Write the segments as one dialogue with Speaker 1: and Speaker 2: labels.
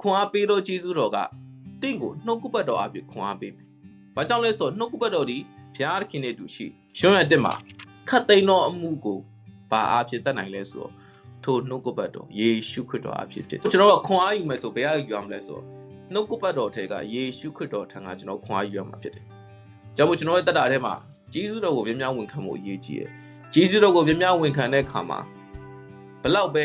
Speaker 1: ခွန်အားပေးတော့ဂျေဇုတော်ကတင့်ကိုနှုတ်ကပတ်တော်အဖြစ်ခွန်အားပေးမယ်။ဘာကြောင့်လဲဆိုတော့နှုတ်ကပတ်တော်ဒီဘုရားသခင်နဲ့တူရှိရှုံးရတဲ့မှာခတ်သိမ်းသောအမှုကိုဘာအားဖြင့်တတ်နိုင်လဲဆိုတော့ထိုနှုတ်ကပတ်တော်ယေရှုခရစ်တော်အဖြစ်ဖြစ်တယ်ကျွန်တော်တို့ခွန်အားယူမယ်ဆိုဘယ်ကယူရမလဲဆိုတော့နှုတ်ကပတ်တော်ထဲကယေရှုခရစ်တော်ထံကကျွန်တော်ခွန်အားယူရမှာဖြစ်တယ်။ကြောင့်မို့ကျွန်တော်ရဲ့တက်တာထဲမှာဂျေဇုတော်ကိုမြင်များဝန်ခံဖို့အရေးကြီးတယ်။ဂျေဇုတော်ကိုမြင်များဝန်ခံတဲ့အခါမှာဘလောက်ပဲ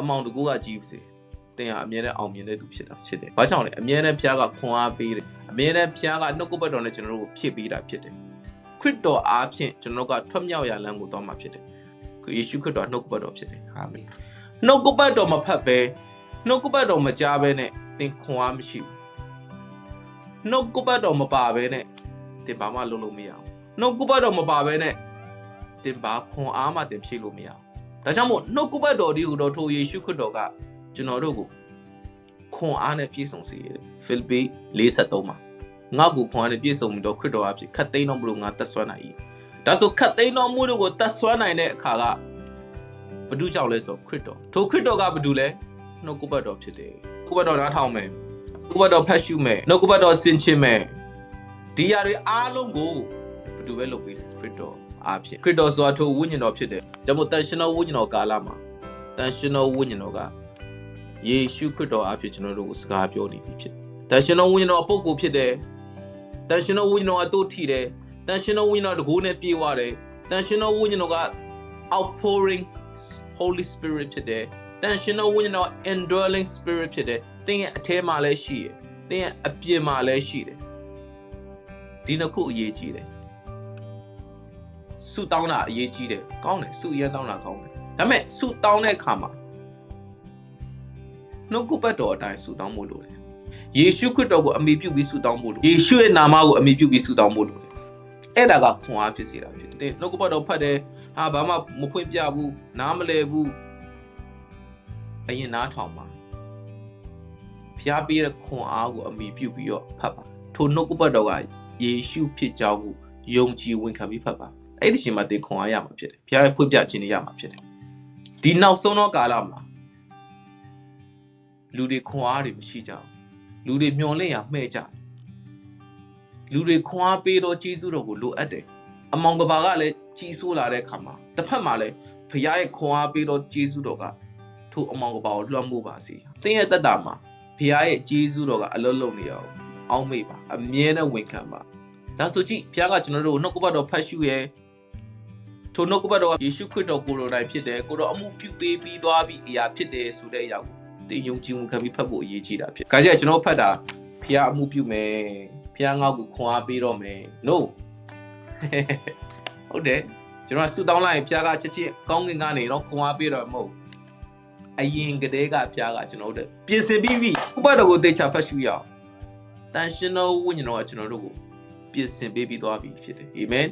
Speaker 1: အမောင်တကူကကြီးပါစေ။ တင်ဟာအမြဲတမ်းအောင်မြင်တဲ့သူဖြစ်တာဖြစ်တယ်။ဘာကြောင့်လဲအမြဲတမ်းဖျားကခွန်အားပေးတယ်။အမြဲတမ်းဖျားကနှုတ်ကပတ်တော်နဲ့ကျွန်တော်တို့ကိုဖြစ်ပေးတာဖြစ်တယ်။ခရစ်တော်အားဖြင့်ကျွန်တော်တို့ကထွက်မြောက်ရာလမ်းကိုသွားမှာဖြစ်တယ်။ခရစ်ယေရှုခရစ်တော်ကနှုတ်ကပတ်တော်ဖြစ်တယ်။အာမင်။နှုတ်ကပတ်တော်မဖတ်ပဲနှုတ်ကပတ်တော်မကြားပဲနဲ့သင်ခွန်အားမရှိဘူး။နှုတ်ကပတ်တော်မပါပဲနဲ့သင်ဘာမှလုပ်လို့မရဘူး။နှုတ်ကပတ်တော်မပါပဲနဲ့သင်ဘာခွန်အားမှသင်ဖြည့်လို့မရဘူး။ဒါကြောင့်မို့နှုတ်ကပတ်တော်ဒီဟူသောထိုယေရှုခရစ်တော်က ကျွန်တော်တို့ကိုခွန်အားနဲ့ပြည့်စုံစေတယ်။ဖိလိပ္ပိ53မှာငါ့ကိုခွန်အားနဲ့ပြည့်စုံပြီးတော့ခရစ်တော်အဖြစ်ခတ်သိမ်းတော်မူလို့ငါတက်ဆွမ်းနိုင်၏။ဒါဆိုခတ်သိမ်းတော်မူလို့ကိုတက်ဆွမ်းနိုင်တဲ့အခါကဘု து ကြောင့်လဲဆိုခရစ်တော်ထိုခရစ်တော်ကဘု து လဲနှုတ်ကပတ်တော်ဖြစ်တယ်။နှုတ်ကပတ်တော်နားထောင်မယ်။နှုတ်ကပတ်တော်ဖတ်ရှုမယ်။နှုတ်ကပတ်တော်ဆင်ခြင်မယ်။ဒီຢာတွေအားလုံးကိုဘု து ပဲလုပ်ပေးတယ်ခရစ်တော်အားဖြင့်ခရစ်တော်ဆိုတာထိုဝိညာဉ်တော်ဖြစ်တယ်။ကျွန်တော်တန်ရှင်တော်ဝိညာဉ်တော်ကာလမှာတန်ရှင်တော်ဝိညာဉ်တော်က ယေရှုခရစ်တော်အားဖြင့်ကျွန်တော်တို့ကိုစကားပြောနေပြီဖြစ်တယ်။တန်ရှင်တော်ဝိညာဉ်တော်အပုပ်ကိုဖြစ်တယ်။တန်ရှင်တော်ဝိညာဉ်တော်အတူထိတယ်။တန်ရှင်တော်ဝိညာဉ်တော်တကိုးနဲ့ပြေးသွားတယ်။တန်ရှင်တော်ဝိညာဉ်တော်က outpouring Holy Spirit ဖြစ်တယ်။တန်ရှင်တော်ဝိညာဉ်တော် indwelling spirit ဖြစ်တယ်။သင်ရဲ့အထဲမှာလည်းရှိတယ်။သင်ရဲ့အပြင်မှာလည်းရှိတယ်။ဒီနှစ်ခုအရေးကြီးတယ်။ဆုတောင်းတာအရေးကြီးတယ်။ကောင်းတယ်ဆုရမ်းတောင်းတာကောင်းတယ်။ဒါပေမဲ့ဆုတောင်းတဲ့အခါမှာ နှုတ်ကပတ်တော်အတိုင်းဆုတောင်းဖို့လိုတယ်။ယေရှုခရစ်တော်ကိုအမိပြုပြီးဆုတောင်းဖို့လို။ယေရှုရဲ့နာမကိုအမိပြုပြီးဆုတောင်းဖို့လိုတယ်။အဲ့ဒါကခွန်အားဖြစ်စေတာဖြစ်တယ်။နှုတ်ကပတ်တော်ဖတ်တယ်။ဟာဘာမှမဖွင့်ပြဘူး။နားမလည်ဘူး။အရင်နားထောင်ပါ။ဖျားပေးတဲ့ခွန်အားကိုအမိပြုပြီးတော့ဖတ်ပါ။ထိုနှုတ်ကပတ်တော်ကယေရှုဖြစ်ကြောင်းကိုယုံကြည်ဝန်ခံပြီးဖတ်ပါ။အဲ့ဒီချိန်မှာသင်ခွန်အားရမှာဖြစ်တယ်။ဖျားရဲ့ဖွင့်ပြခြင်းတွေရမှာဖြစ်တယ်။ဒီနောက်ဆုံးသောကာလမှာ လူတွေခွန်အားတွေမရှိကြဘူး။လူတွေမျောလင့်ရမှဲ့ကြတယ်။လူတွေခွန်အားပေးတော့ကျေးဇူးတော်ကိုလိုအပ်တယ်။အမောင်ကဘာကလည်းကြီးဆိုးလာတဲ့အခါမှာတစ်ဖက်မှာလည်းဖခင်ရဲ့ခွန်အားပေးတော့ကျေးဇူးတော်ကထိုအမောင်ကဘာကိုလွှမ်းမိုးပါစေ။သင်ရဲ့တက်တာမှာဖခင်ရဲ့ကျေးဇူးတော်ကအလုံးလုံးနေအောင်အောက်မေ့ပါအမြဲတမ်းဝန်ခံပါ။ဒါဆိုကြည့်ဖခင်ကကျွန်တော်တို့ကိုနှုတ်ကပတ်တော်ဖတ်ရှုရဲ့ထိုနှုတ်ကပတ်တော်ကယေရှုခရစ်တော်ကိုယ်တော်တိုင်ဖြစ်တယ်ကိုတော်အမှုပြုပေးပြီးသွားပြီးအရာဖြစ်တယ်ဆိုတဲ့အရာကို သင်ယုံကြည်မှုခံပြီးဖတ်ဖို့အရေးကြီးတာဖြစ်။ခါကျကျွန်တော်ဖတ်တာဖခင်အမှုပြုမယ်ဖခင်ငေါ့ကိုခွန်အားပေးတော့မယ် no ဟုတ်တယ်ကျွန်တော်ကဆူတောင်းလိုက်ရင်ဖခင်ကချက်ချင်းကောင်းကင်ကနေတော့ခွန်အားပေးတော့မဟုတ်အရင်ကတည်းကဖခင်ကကျွန်တော်တို့ပြင်ဆင်ပြီးပြီဥပဒေကိုတေချာဖတ်ရှုရအောင်တန်ရှင်တော်ဝိညာဉ်တော်ကကျွန်တော်တို့ကိုပြင်ဆင်ပေးပြီးသွားပြီဖြစ်တယ်အာမင်